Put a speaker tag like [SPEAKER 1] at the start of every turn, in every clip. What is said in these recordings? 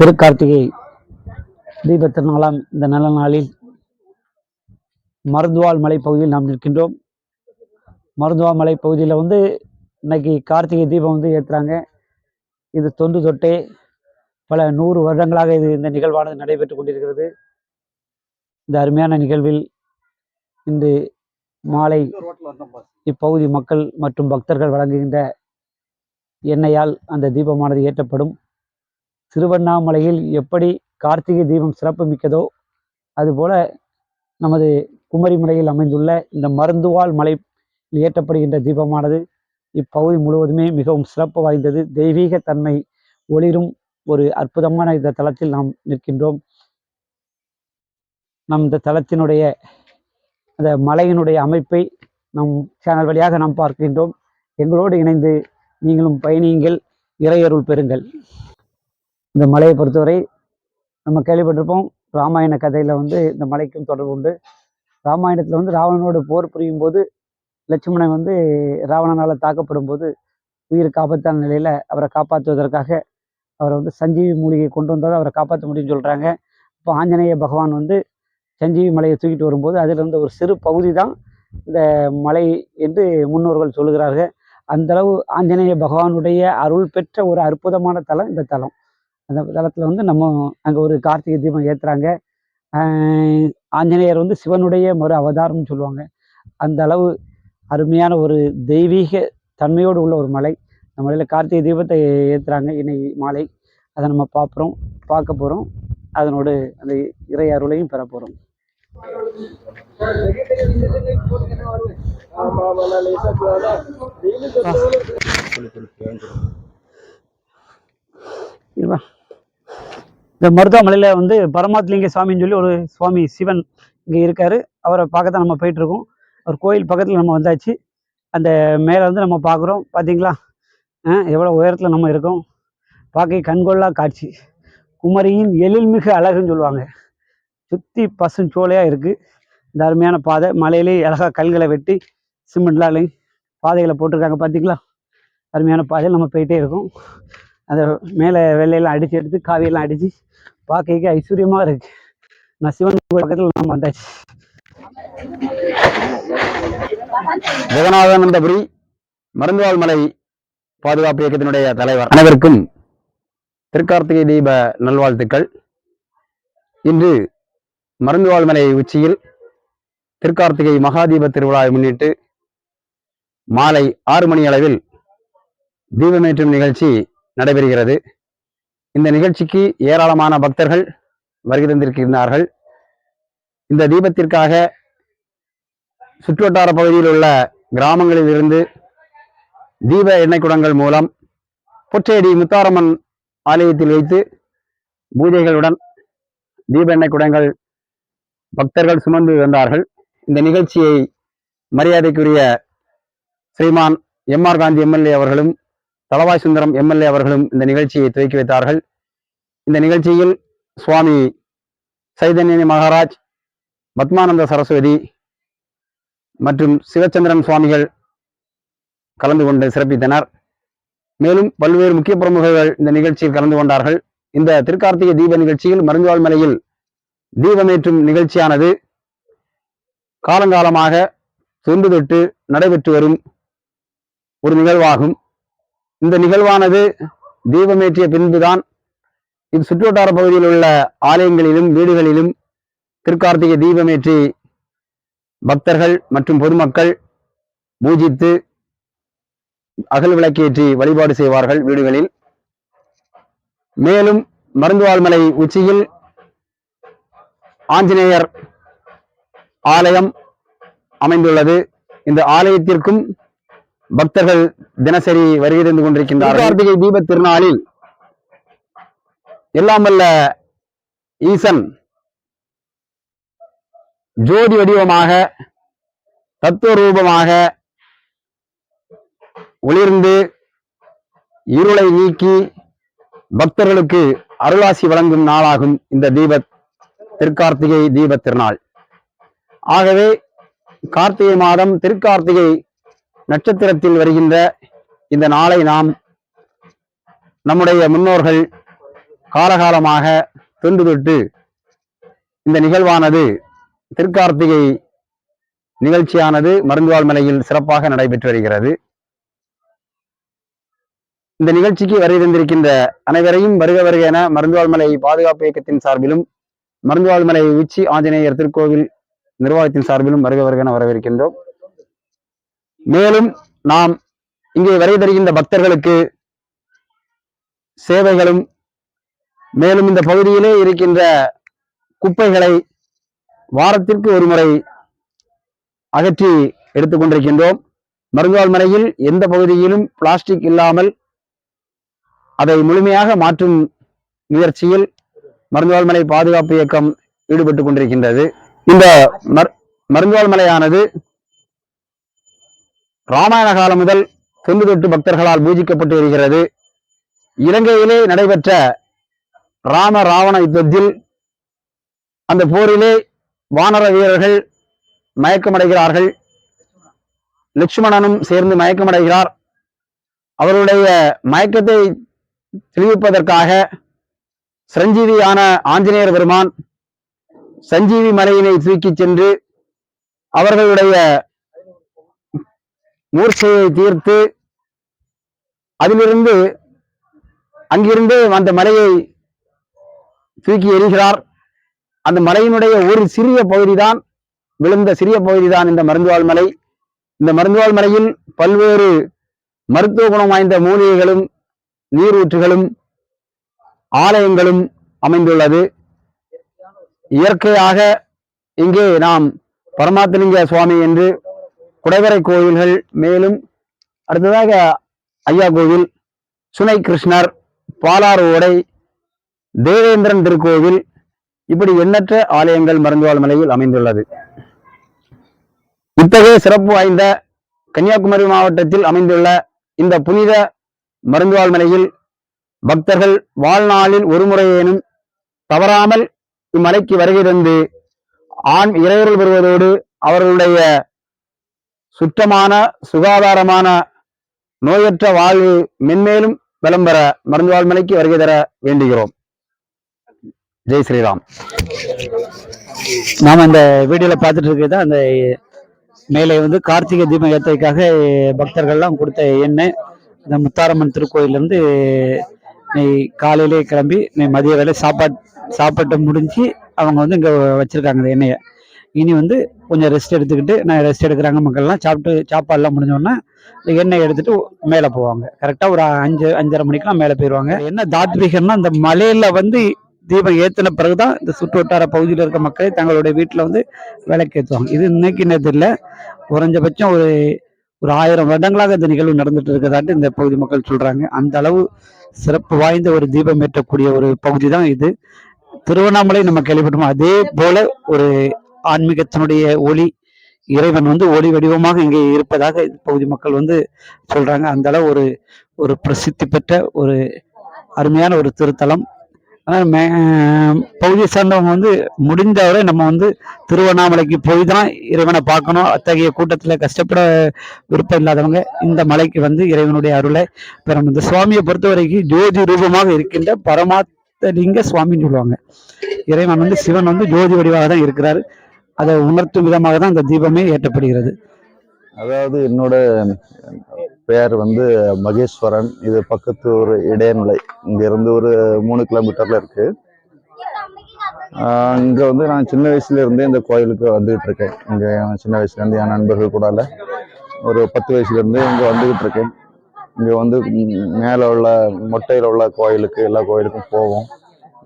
[SPEAKER 1] திருக்கார்த்திகை தீப திருநாளாம் இந்த நல்ல நாளில் மருதுவால் மலை பகுதியில் நாம் நிற்கின்றோம். மருதுவா மலை பகுதியில் வந்து இன்னைக்கு கார்த்திகை தீபம் வந்து ஏற்றுறாங்க இது தொன்று தொட்டே பல நூறு வருடங்களாக இது இந்த நிகழ்வானது நடைபெற்று கொண்டிருக்கிறது. இந்த அருமையான நிகழ்வில் இன்று மாலை இப்பகுதி மக்கள் மற்றும் பக்தர்கள் வழங்குகின்ற எண்ணெயால் அந்த தீபமானது ஏற்றப்படும். திருவண்ணாமலையில் எப்படி கார்த்திகை தீபம் சிறப்பு மிக்கதோ அதுபோல நமது குமரிமலையில் அமைந்துள்ள இந்த மருந்துவாள் மலை ஏற்றப்படுகின்ற தீபமானது இப்பகுதி முழுவதுமே மிகவும் சிறப்பு வாய்ந்தது. தெய்வீக தன்மை ஒளிரும் ஒரு அற்புதமான இந்த தளத்தில் நாம் நிற்கின்றோம். நம் இந்த தளத்தினுடைய அந்த மலையினுடைய அமைப்பை நம் சேனல் வழியாக நாம் பார்க்கின்றோம். எங்களோடு இணைந்து நீங்களும் பயணியுங்கள். இறையருள் பெறுங்கள். இந்த மலையை பொறுத்தவரை நம்ம கேள்விப்பட்டிருப்போம் ராமாயண கதையில் வந்து இந்த மலைக்கும் தொடர்பு உண்டு. ராமாயணத்தில் வந்து ராவணனோடு போர் புரியும் போது லட்சுமணன் வந்து ராவணனால் தாக்கப்படும் போது உயிர் ஆபத்தான நிலையில் அவரை காப்பாற்றுவதற்காக அவரை வந்து சஞ்சீவி மூலிகை கொண்டு வந்தால் அவரை காப்பாற்ற முடியும்னு சொல்கிறாங்க இப்போ ஆஞ்சநேய பகவான் வந்து சஞ்சீவி மலையை தூக்கிட்டு வரும்போது அதில் ஒரு சிறு பகுதி தான் இந்த மலை என்று முன்னோர்கள் சொல்லுகிறார்கள். அந்த அளவு ஆஞ்சநேய பகவானுடைய அருள் பெற்ற ஒரு அற்புதமான தலம் இந்த தலம். அந்த தளத்தில் வந்து நம்ம அங்கே ஒரு கார்த்திகை தீபம் ஏற்றுறாங்க ஆஞ்சநேயர் வந்து சிவனுடைய மறு அவதாரம்னு சொல்லுவாங்க. அந்த அளவு அருமையான ஒரு தெய்வீக தன்மையோடு உள்ள ஒரு மலை. அந்த மலையில் கார்த்திகை தீபத்தை ஏற்றுறாங்க இன்னை மாலை. அதை நம்ம பார்க்குறோம் பார்க்க போகிறோம் அதனோடு அந்த இறை அருளையும் பெற போகிறோம் இதுவா. இந்த மருதாமலையில் வந்து பரமாத்லிங்க சுவாமின்னு சொல்லி ஒரு சுவாமி சிவன் இங்கே இருக்கார். அவரை பார்க்க தான் நம்ம போயிட்டுருக்கோம். அவர் கோயில் பக்கத்தில் நம்ம வந்தாச்சு. அந்த மேலே வந்து நம்ம பார்க்குறோம். பார்த்தீங்களா எவ்வளோ உயரத்தில் நம்ம இருக்கோம். பார்க்க கண்கொள்ளா காட்சி. குமரியின் எழில்மிகு அழகுன்னு சொல்லுவாங்க. சுற்றி பசுஞ்சோலையாக இருக்குது இந்த அருமையான பாதை. மலையிலே அழகாக கல்களை வெட்டி சிமெண்ட்லாலையும் பாதைகளை போட்டிருக்காங்க. பார்த்தீங்களா அருமையான பாதையில் நம்ம போயிட்டே இருக்கோம். அதை மேலே வெள்ளையெல்லாம் அடித்து எடுத்து காவியெல்லாம் அடித்து பார்க்க ஐஸ்வர்யமாக இருக்கு. நான் சிவன் பக்கத்தில் நம்ம வந்தாச்சு.
[SPEAKER 2] ஜெகநாதானந்தபுரி மருந்துவாள் மலை பாதுகாப்பு இயக்கத்தினுடைய தலைவர். அனைவருக்கும் திருக்கார்த்திகை தீப நல்வாழ்த்துக்கள். இன்று மருந்துவாள் மலை உச்சியில் திருக்கார்த்திகை மகாதீப திருவிழாவை முன்னிட்டு மாலை ஆறு மணி அளவில் தீபமேற்றும் நிகழ்ச்சி நடைபெறுகிறது. இந்த நிகழ்ச்சிக்கு ஏராளமான பக்தர்கள் வருகை தந்திருக்கின்றார்கள். இந்த தீபத்திற்காக சுற்றுவட்டார பகுதியில் உள்ள கிராமங்களில் இருந்து தீப எண்ணெய் குடங்கள் மூலம் பொற்றேடி முத்தாரம்மன் ஆலயத்தில் வைத்து பூஜைகளுடன் தீப எண்ணெய் குடங்கள் பக்தர்கள் சுமந்து வந்தார்கள். இந்த நிகழ்ச்சியை மரியாதைக்குரிய Shriman M R Gandhi MLA அவர்களும் தளவாய் சுந்தரம் எம்எல்ஏ அவர்களும் இந்த நிகழ்ச்சியை துவக்கி வைத்தார்கள். இந்த நிகழ்ச்சியில் சுவாமி சைதன்யனி மகாராஜ் பத்மானந்த சரஸ்வதி மற்றும் சிவச்சந்திரன் சுவாமிகள் கலந்து கொண்டு சிறப்பித்தனர். மேலும் பல்வேறு முக்கிய பிரமுகர்கள் இந்த நிகழ்ச்சியில் கலந்து கொண்டார்கள். இந்த திருக்கார்த்திகை தீப நிகழ்ச்சியில் மருந்துவாள் மலையில் தீபமேற்றும் நிகழ்ச்சியானது காலங்காலமாக தொன்று தொட்டு நடைபெற்று வரும் ஒரு நிகழ்வாகும். இந்த நிகழ்வானது தீபமேற்றிய பின்புதான் இது சுற்றுவட்டார பகுதியில் உள்ள ஆலயங்களிலும் வீடுகளிலும் திருக்கார்த்திகை தீபமேற்றி பக்தர்கள் மற்றும் பொதுமக்கள் பூஜித்து அகல் விளக்கேற்றி வழிபாடு செய்வார்கள் வீடுகளில். மேலும் மருந்துவாழ்மலை உச்சியில் ஆஞ்சநேயர் ஆலயம் அமைந்துள்ளது. இந்த ஆலயத்திற்கும் பக்தர்கள் தினசரி வருகை தந்து கொண்டிருக்கின்றார்கள். கார்த்திகை தீப திருநாளில் எல்லாம் வல்ல ஈசன் ஜோதி வடிவமாக தத்துவ ரூபமாக ஒளிர்ந்து இருளை நீக்கி பக்தர்களுக்கு அருளாசி வழங்கும் நாளாகும் இந்த தீப திருக்கார்த்திகை தீப திருநாள். ஆகவே கார்த்திகை மாதம் திருக்கார்த்திகை நட்சத்திரத்தில் வருகின்ற இந்த நாளை நாம் நம்முடைய முன்னோர்கள் காலகாலமாக தொண்டு தொட்டு இந்த நிகழ்வானது திருக்கார்த்திகை நிகழ்ச்சியானது மருந்துவாள் மலையில் சிறப்பாக நடைபெற்று வருகிறது. இந்த நிகழ்ச்சிக்கு வருகை தந்திருக்கின்ற அனைவரையும் வருக வருக என மருந்துவாழ் மலை பாதுகாப்பு இயக்கத்தின் சார்பிலும் மருந்துவாழ் மலை உச்சி ஆஞ்சநேயர் திருக்கோவில் நிர்வாகத்தின் சார்பிலும் வருக வருக என வரவேற்கின்றோம். மேலும் நாம் இங்கே வரை தருகின்ற பக்தர்களுக்கு சேவைகளும் மேலும் இந்த பகுதியிலே இருக்கின்ற குப்பைகளை வாரத்திற்கு ஒரு முறை அகற்றி எடுத்துக்கொண்டிருக்கின்றோம். கொண்டிருக்கின்றோம் மலையில் எந்த பகுதியிலும் பிளாஸ்டிக் இல்லாமல் அதை முழுமையாக மாற்றும் முயற்சியில் மருந்துவாழ் பாதுகாப்பு இயக்கம் ஈடுபட்டு கொண்டிருக்கின்றது. இந்த மர் ராமாயண காலம் முதல் தொன்று தொட்டு பக்தர்களால் பூஜிக்கப்பட்டு வருகிறது. இலங்கையிலே நடைபெற்ற ராம ராவண யுத்தத்தில் அந்த போரிலே வானர வீரர்கள் மயக்கமடைகிறார்கள். லட்சுமணனும் சேர்ந்து மயக்கமடைகிறார். அவருடைய மயக்கத்தை தெளிவிப்பதற்காக சிரஞ்சீவியான ஆஞ்சநேயர் பெருமான் சஞ்சீவி மலையினை தூக்கிச் சென்று அவர்களுடைய மூர்ச்சையை தீர்த்து அதிலிருந்து அங்கிருந்து அந்த மலையை தூக்கி எறிகிறார். அந்த மலையினுடைய ஒரு சிறிய பகுதிதான் விழுந்த சிறிய பகுதிதான் இந்த மருந்துவாள் மலை. இந்த மருந்துவாள் மலையில் பல்வேறு மருத்துவ குணம் வாய்ந்த மூலிகைகளும் நீரூற்றுகளும் ஆலயங்களும் அமைந்துள்ளது. இயற்கையாக இங்கே நாம் பரமாத்தலிங்க சுவாமி என்று குடைவரை கோயில்கள் மேலும் அடுத்ததாக ஐயா கோவில் சுனை கிருஷ்ணர் பாலாறு ஓடை தேவேந்திரன் திருக்கோவில் இப்படி எண்ணற்ற ஆலயங்கள் மருந்துவாள் மலையில் அமைந்துள்ளது. இத்தகைய சிறப்பு வாய்ந்த கன்னியாகுமரி மாவட்டத்தில் அமைந்துள்ள இந்த புனித மருந்துவாள் மலையில் பக்தர்கள் வாழ்நாளில் ஒரு முறையேனும் தவறாமல் இம்மலைக்கு வருகை தந்து ஆண் இறையருள் பெறுவதோடு அவர்களுடைய சுத்தமான சுகாதாரமான நோயற்ற வாழ்வு மென்மேலும் விளம்பர மருந்து வாழ்மலைக்கு வருகை தர வேண்டுகிறோம். ஜெய் ஸ்ரீராம்.
[SPEAKER 1] நாம் இந்த வீடியோவில் பார்த்துட்டு இருக்கிறது அந்த மேலே வந்து கார்த்திகை தீப ஏற்றதுக்காக பக்தர்கள்லாம் கொடுத்த எண்ணெய் இந்த முத்தாரம்மன் திருக்கோயிலேருந்து நீ காலையிலே கிளம்பி நீ மதிய வேலை சாப்பாட் சாப்பாட்டு முடிஞ்சு அவங்க வந்து இங்கே வச்சுருக்காங்க இந்த எண்ணெயை. இனி வந்து கொஞ்சம் ரெஸ்ட் எடுத்துக்கிட்டு நான் ரெஸ்ட் எடுக்கிறாங்க மக்கள்லாம். சாப்பிட்டு சாப்பாடுலாம் முடிஞ்சோடனே எண்ணெய் எடுத்துட்டு மேலே போவாங்க. கரெக்டாக ஒரு அஞ்சு அஞ்சரை மணிக்கெலாம் மேலே போயிடுவாங்க. என்ன தாத்வீகம்னா இந்த மலையில் வந்து தீபம் ஏற்றின பிறகுதான் இந்த சுற்று வட்டார பகுதியில் இருக்க மக்கள் தங்களுடைய வீட்டில் வந்து விளக்கு ஏற்றுவாங்க இது இன்னைக்கு நேற்று இல்லை குறைஞ்சபட்சம் ஒரு ஒரு ஆயிரம் வருடங்களாக இந்த நிகழ்வு நடந்துட்டு இருக்கிறதாட்டு இந்த பகுதி மக்கள் சொல்றாங்க. அந்த அளவு சிறப்பு வாய்ந்த ஒரு தீபம் ஏற்றக்கூடிய ஒரு பகுதி தான் இது. திருவண்ணாமலை நம்ம கேள்விப்பட்டோம் அதே போல ஒரு ஆன்மீகத்தினுடைய ஒளி இறைவன் வந்து ஒளி வடிவமாக இங்கே இருப்பதாக பகுதி மக்கள் வந்து சொல்றாங்க. அந்த அளவு ஒரு ஒரு பிரசித்தி பெற்ற ஒரு அருமையான ஒரு திருத்தலம். ஆனால் மே- பகுதியை சார்ந்தவங்க வந்து முடிந்தவரை நம்ம வந்து திருவண்ணாமலைக்கு போய் தான் இறைவனை பார்க்கணும். அத்தகைய கூட்டத்தில் கஷ்டப்பட விருப்பம் இல்லாதவங்க இந்த மலைக்கு வந்து இறைவனுடைய அருளை பெறும் இந்த சுவாமியை பொறுத்த வரைக்கும் ஜோதி ரூபமாக இருக்கின்ற பரமாத்தலிங்க சுவாமின்னு சொல்லுவாங்க. இறைவன் வந்து சிவன் வந்து ஜோதி வடிவாக தான் இருக்கிறார். அதை உணர்த்தும் விதமாக தான் இந்த தீபமே ஏற்றப்படுகிறது.
[SPEAKER 3] அதாவது என்னோட பெயர் வந்து மகேஸ்வரன். இது பக்கத்து ஒரு இடையநிலை இங்கேருந்து ஒரு மூணு கிலோமீட்டர்ல இருக்கு. இங்கே வந்து நான் சின்ன வயசுல இருந்தே இந்த கோயிலுக்கு வந்துகிட்டு இருக்கேன். இங்கே சின்ன வயசுலேருந்து என் நண்பர்கள் கூட ஒரு பத்து வயசுலேருந்து இங்கே வந்துக்கிட்டு வந்துகிட்டு இருக்கேன். இங்கே வந்து மேலே உள்ள மொட்டையில் உள்ள கோயிலுக்கு எல்லா கோயிலுக்கும் போவோம்.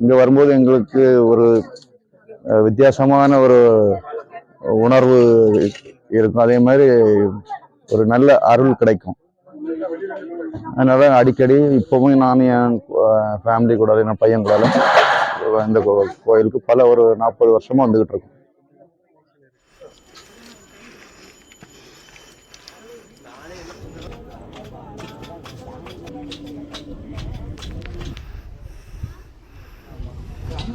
[SPEAKER 3] இங்கே வரும்போது எங்களுக்கு ஒரு வித்தியாசமான ஒரு உணர்வு இருக்கும். அதே மாதிரி ஒரு நல்ல அருள் கிடைக்கும். அதனால அடிக்கடி இப்பவும் நான் என் ஃபேமிலி கூட என் பையன் கூட இந்த கோயிலுக்கு பல ஒரு நாற்பது வருஷமா வந்துகிட்டு இருக்கோம்.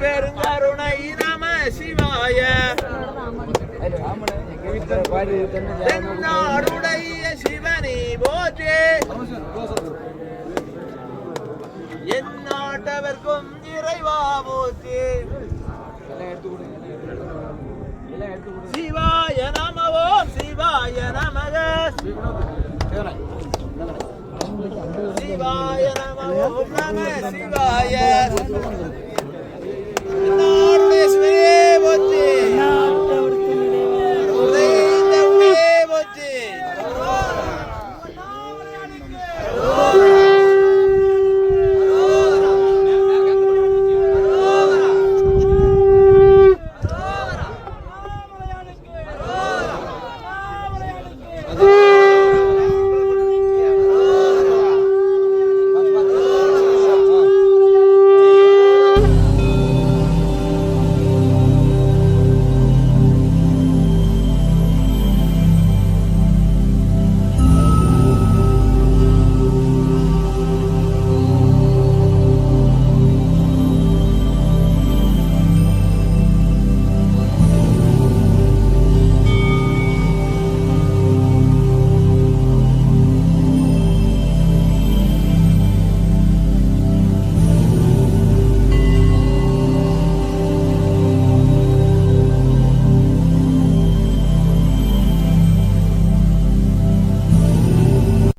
[SPEAKER 2] பெருங்கருணை நம சிவாய. தென்னாடுடைய சிவனி போற்றே. எந்நாட்டவர்க்கும் இறைவா போற்றே. சிவாய நமவோ சிவாய நமக. சிவாய நமோ நம சிவாய. Normes Brevote!